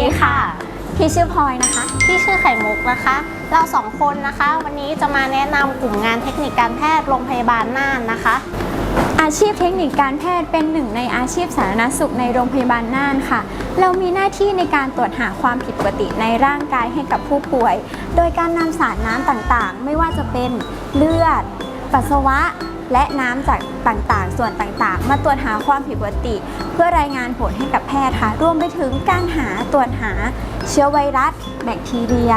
ีค่ะพี่ชื่อพลอยนะคะ ที่ชื่อไข่มุกนะคะ เราสองคนนะคะ วันนี้จะมาแนะนำกลุ่มงานเทคนิคการแพทย์โรงพยาบาลน่านนะคะ อาชีพเทคนิคการแพทย์เป็นหนึ่งในอาชีพสาธารณสุขในโรงพยาบาลน่านค่ะ เรามีหน้าที่ในการตรวจหาความผิดปกติในร่างกายให้กับผู้ป่วย โดยการนำสารน้ำต่างๆ ไม่ว่าจะเป็นเลือด ปัสสาวะ และน้ำจากต่างๆ ส่วนต่างๆ มาตรวจหาความผิดปกติ เพื่อรายงานผลให้กับแพทย์ค่ะ รวมไปถึงการหาตรวจหาเชื้อไวรัส แบคทีเรีย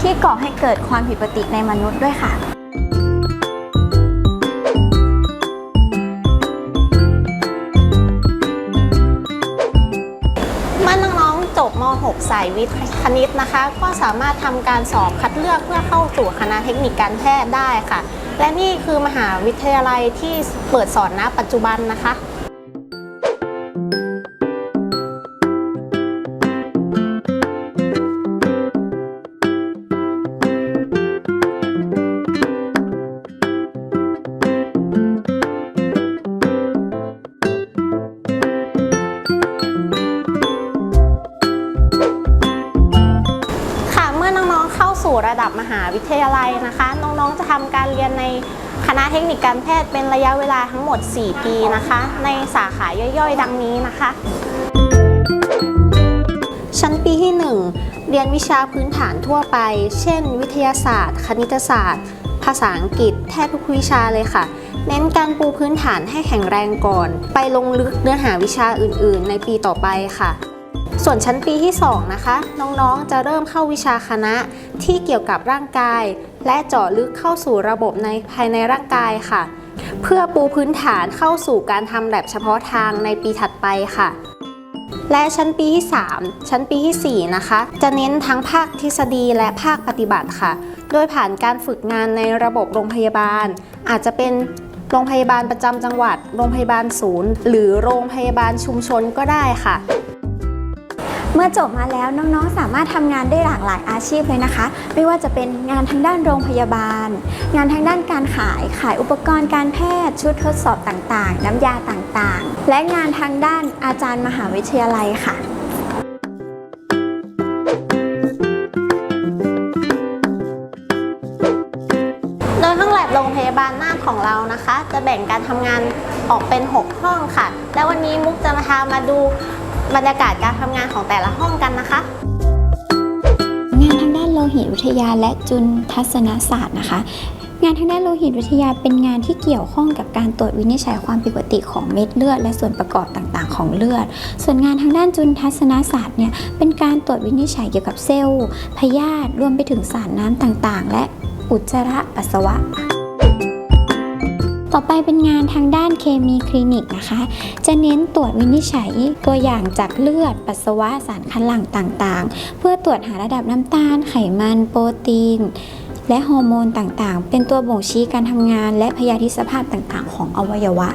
ที่ก่อให้เกิดความผิดปกติในมนุษย์ด้วยค่ะเมื่อน้องๆจบม .6 สายวิทย์คณิตนะคะ ก็สามารถทำการสอบคัดเลือกเพื่อเข้าสู่คณะเทคนิคการแพทย์ได้ค่ะ และนี่คือมหาวิทยาลัยที่เปิดสอนณปัจจุบันนะคะค่ะ สู่ระดับมหาวิทยาลัยนะคะ น้องๆจะทำการเรียนในคณะเทคนิคการแพทย์เป็นระยะเวลาทั้งหมด 4 ปีนะคะ ในสาขาย่อยๆ ดังนี้นะคะ ชั้นปีที่ 1 เรียนวิชาพื้นฐานทั่วไป เช่น วิทยาศาสตร์ คณิตศาสตร์ ภาษาอังกฤษ แทบทุกวิชาเลยค่ะ เน้นการปูพื้นฐานให้แข็งแรงก่อน ไปลงลึกเนื้อหาวิชาอื่นๆ ในปีต่อไปค่ะ ส่วนชั้นปีที่ 2 นะคะ น้องๆ จะเริ่มเข้าวิชาคณะที่เกี่ยวกับร่างกาย และเจาะลึกเข้าสู่ระบบในภายในร่างกายค่ะ เพื่อปูพื้นฐานเข้าสู่การทำแลบเฉพาะทางในปีถัดไปค่ะ และชั้นปีที่ 3 ชั้นปีที่ 4 นะคะ จะเน้นทั้งภาคทฤษฎีและภาคปฏิบัติค่ะ โดยผ่านการฝึกงานในระบบโรงพยาบาล อาจจะเป็นโรงพยาบาลประจำจังหวัด โรงพยาบาลศูนย์ หรือโรงพยาบาลชุมชนก็ได้ค่ะ เมื่อจบมาแล้วน้องๆ สามารถทำงานได้หลากหลายอาชีพเลยนะคะ ไม่ว่าจะเป็นงานทางด้านโรงพยาบาล งานทางด้านการขายขายอุปกรณ์การแพทย์ ชุดทดสอบต่างๆ น้ำยาต่างๆ และงานทางด้านอาจารย์มหาวิทยาลัยค่ะโดยห้องแลบโรงพยาบาลน่านของเรานะคะ จะแบ่งการทำงานออกเป็น 6 ห้องค่ะ และวันนี้มุกจะมาพามาดู บรรยากาศการทำงานของแต่ละห้องกันนะคะ งานทางด้านโลหิตวิทยาและจุลทัศนศาสตร์นะคะ งานทางด้านโลหิตวิทยาเป็นงานที่เกี่ยวข้องกับการตรวจวินิจฉัยความผิดปกติของเม็ดเลือดและส่วนประกอบต่างๆ ของเลือด ส่วนงานทางด้านจุลทัศนศาสตร์เนี่ยเป็นการตรวจวินิจฉัยเกี่ยวกับเซลล์พยาธิรวมไปถึงสารน้ำต่างๆ และอุจจาระปัสสาวะ ต่อไปเป็นงานทางด้านเคมีคลินิกนะคะ จะเน้นตรวจวินิจฉัยตัวอย่างจากเลือด ปัสสาวะสารคัดหลั่งต่างๆ เพื่อตรวจหาระดับน้ำตาล ไขมัน โปรตีน และฮอร์โมนต่างๆ เป็นตัวบ่งชี้การทำงาน และพยาธิสภาพต่างๆ ของอวัยวะ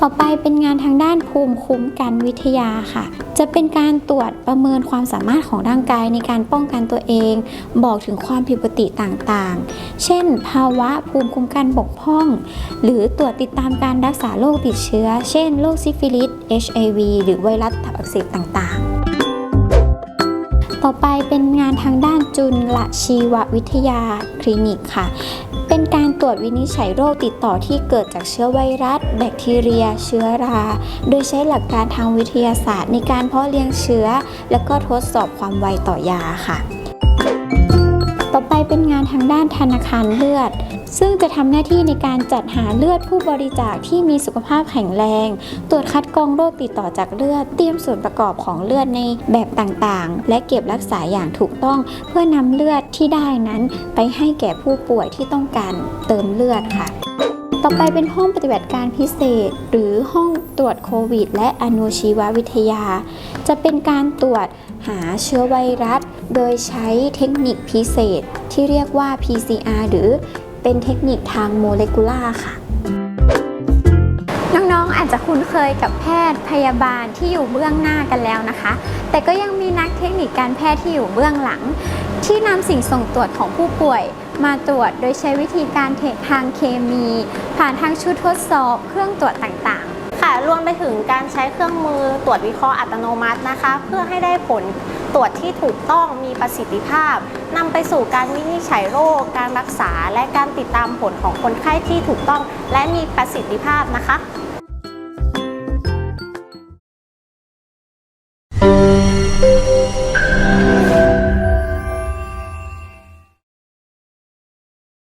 ต่อไปเป็นงานทางด้านภูมิคุ้มกันวิทยาค่ะ จะเป็นการตรวจประเมินความสามารถของร่างกายในการป้องกันตัวเอง บอกถึงความผิดปกติต่างๆ เช่น ภาวะภูมิคุ้มกันบกพร่อง หรือตรวจติดตามการรักษาโรคติดเชื้อ เช่นโรคซิฟิลิส HIV หรือไวรัสตับอักเสบต่างๆต่อไปเป็นงานทางด้านจุลชีววิทยาคลินิกค่ะ เป็นการตรวจวินิจฉัยโรคติดต่อที่เกิดจากเชื้อไวรัส แบคทีเรีย เชื้อรา โดยใช้หลักการทางวิทยาศาสตร์ในการเพาะเลี้ยงเชื้อ และก็ทดสอบความไวต่อยาค่ะ ต่อไปเป็นงานทางด้านธนาคารเลือด ซึ่งจะทำหน้าที่ในการจัดหาเลือดผู้บริจาคที่มีสุขภาพแข็งแรง ตรวจคัดกรองโรคติดต่อจากเลือด เตรียมส่วนประกอบของเลือดในแบบต่างๆ และเก็บรักษาอย่างถูกต้อง เพื่อนำเลือดที่ได้นั้นไปให้แก่ผู้ป่วยที่ต้องการเติมเลือดค่ะ ต่อไปเป็นห้องปฏิบัติการพิเศษ หรือห้องตรวจโควิด และอนุชีววิทยา จะเป็นการตรวจหาเชื้อไวรัส โดยใช้เทคนิคพิเศษที่เรียกว่า PCR หรือเป็นเทคนิคทางโมเลกุลาค่ะน้องๆ อาจจะคุ้นเคยกับแพทย์พยาบาลที่อยู่เบื้องหน้ากันแล้วนะคะ แต่ก็ยังมีนักเทคนิคการแพทย์ที่อยู่เบื้องหลัง ที่นำสิ่งส่งตรวจของผู้ป่วย มาตรวจโดยใช้วิธีการเททางเคมี ผ่านทางชุดทดสอบเครื่องตรวจต่างๆ ค่ะรวมไปถึงการใช้เครื่องมือตรวจวิเคราะห์อัตโนมัตินะคะ เพื่อให้ได้ผลตรวจที่ถูกต้องมีประสิทธิภาพนำไปสู่การวินิจฉัยโรค การรักษา และการติดตามผลของคนไข้ที่ถูกต้อง และมีประสิทธิภาพนะคะ